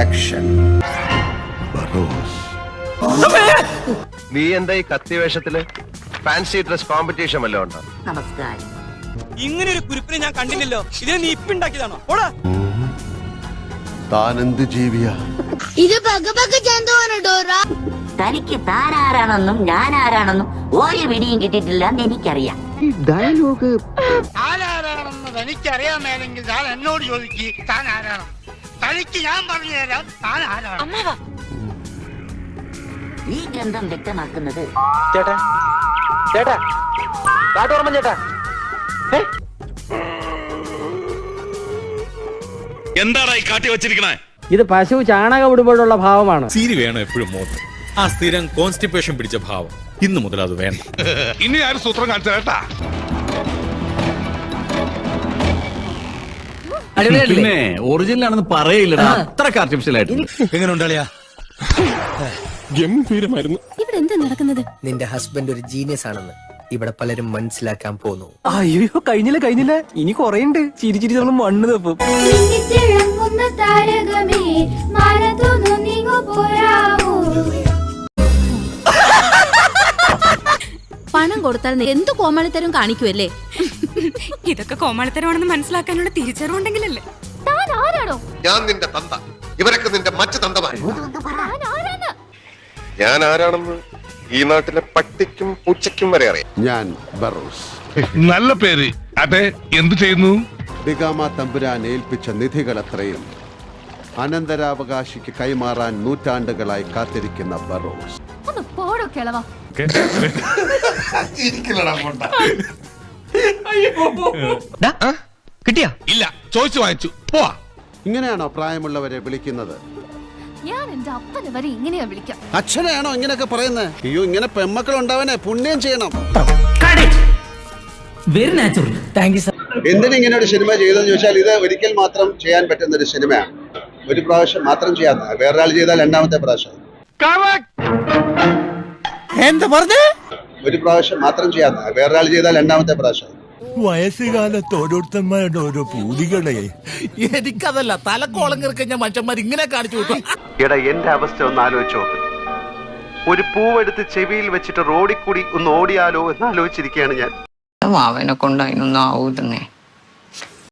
Action നീ എന്താ ഈ കത്തി വേഷത്തിൽ? ഫാൻസി ഡ്രസ് കോമ്പറ്റീഷൻ വല്ലതും ഉണ്ടോ? നമസ്കാരം. ഇങ്ങനെ ഒരു കുരിപ്പിനെ ഞാൻ കണ്ടില്ലല്ലോ. ഇതിനെ നീ ഇപ്പിണ്ടാക്കിയതാണോ ഓടാ താൻ എന്ത് ജീവിയാ? ഇത് ജന്തുവാണ് ഡോറ. തനിക്ക് താൻ ആരാണെന്നും ഞാൻ ആരാണെന്നും ഒരു പിടിയും കിട്ടിയിട്ടില്ലെന്ന് എനിക്കറിയാം. താനാരാണെന്ന് തനിക്കറിയാൻ മേലെങ്കിൽ താൻ എന്നോട് ചോദിക്ക് താൻ ആരാണ് തനിക്ക് ഞാൻ പറഞ്ഞു തരാം. താൻ ആരാണ്? ഈ ഗന്ധം വ്യക്തമാക്കുന്നത് ചേട്ടാ. ചേട്ടാ. കാട്ടോർമ്മ ചേട്ടാ. എന്താടാ ഈ കാട്ടി വെച്ചിരിക്കണേ? ഇത് പശു ചാണകം ഇടുമ്പോഴുള്ള ഭാവമാണ്. സീരി വേണം എപ്പോഴും മോത്ത്? ആ സ്ഥിരം കോൺസ്റ്റിപ്പേഷൻ പിടിച്ച ഭാവം. ഇന്നു മുതൽ അത് വേണ്ട. ഇനി ആരും സൂത്രം കാണിച്ചേട്ടാ പിന്നെ ഒറിജിനൽ ആണെന്ന് പറയില്ലടാ. അത്രയ്ക്ക് ആർട്ടിഫിഷ്യൽ ആയിട്ട് എങ്ങനെ ഉണ്ടാളിയാ ഗംഭീരമായിരുന്നു. ഇവിടെ എന്താ നടക്കുന്നത്? നിന്റെ ഹസ്ബൻഡ് ഒരു ജീനിയസ് ആണെന്ന് ഇവിടെ പലരും മനസ്സിലാക്കാൻ പോന്നു. അയ്യോ കഴിഞ്ഞില്ല കഴിഞ്ഞില്ല? ഇനി കൊറേണ്ട് ചിരി ചിരി നമ്മൾ മണ്ണ് തപ്പും. പണം കൊടുത്താൽ എന്ത് കോമാളിത്തരം കാണിക്കുമല്ലേ ഇതൊക്കെ കോമാളിത്തരമാണെന്ന് മനസ്സിലാക്കാനുള്ള തിരിച്ചറിവുണ്ടെങ്കിലല്ലേ? താൻ ആരാണോ? ഞാൻ നിന്റെ തന്ത. ഇവരൊക്കെ നിന്റെ മറ്റു തന്തമാര്. താൻ ആരാണ്? ഞാൻ ആരാണെന്ന് ഈ നാട്ടിലെ പട്ടിക്കും പൂച്ചയ്ക്കും വരെ അറിയാം. ഞാൻ ബറോസ്. നല്ല പേര്. അതെ എന്തു ചെയ്യുന്നു? ബിഗാമ തമ്പുരാൻ ഏൽപ്പിച്ച നിധികളത്രയും അനന്തരാവകാശിക്ക് കൈമാറാൻ നൂറ്റാണ്ടുകളായി കാത്തിരിക്കുന്ന ബറോസ്. ഒന്ന് പോടോ കിളവാ. കിട്ടിയാ? ഇല്ല ചോദിച്ചു വാങ്ങിച്ചു. പോവാ. ഇങ്ങനെയാണോ പ്രായമുള്ളവരെ വിളിക്കുന്നത്? ഞാൻ എന്റെ അപ്പനെ വരെ ഇങ്ങനെയാ വിളിക്കാം. അച്ഛനെയാണോ ഇങ്ങനെയൊക്കെ പറയുന്നത് അയ്യോ ഇങ്ങനെ പെമ്മക്കൾ ഉണ്ടാവനെ പുണ്യം ചെയ്യണം. Very natural. താങ്ക് യു എന്തിനാ ഇങ്ങനെ ഒരു സിനിമ ചെയ്തതെന്ന് ചോദിച്ചാൽ ഇത് ഒരിക്കൽ മാത്രം ചെയ്യാൻ പറ്റുന്ന ഒരു സിനിമയാണ്. ഒരു പ്രാവശ്യം മാത്രം ചെയ്യാത്ത വേറൊരാൾ ചെയ്താൽ രണ്ടാമത്തെ പ്രാവശ്യം. എന്താ പറഞ്ഞേ? ഒരു പ്രാവശ്യം മാത്രം ചെയ്യാത്ത വേറൊരാൾ ചെയ്താൽ രണ്ടാമത്തെ പ്രാവശ്യം. വയസ്സുകാലത്ത് ഓരോരുത്തന്മാരുടെ ഓരോ പൂതികളെ. എനിക്കതല്ല തലക്കോളം കിറക്കഞ്ഞ മനുഷ്യന്മാർ ഇങ്ങനെ കാണിച്ചു വിട്ടു എടാ എന്റെ അവസ്ഥ ഒന്ന് ആലോചിച്ചോ ഒരു പൂവെടുത്ത് ചെവിയിൽ വെച്ചിട്ട് റോഡിൽ കൂടി ഒന്ന് ഓടിയാലോ എന്ന് ആലോചിച്ചിരിക്കുകയാണ് ഞാൻ. അവനെ കൊണ്ട് അതിനൊന്നും ആവൂതന്നേ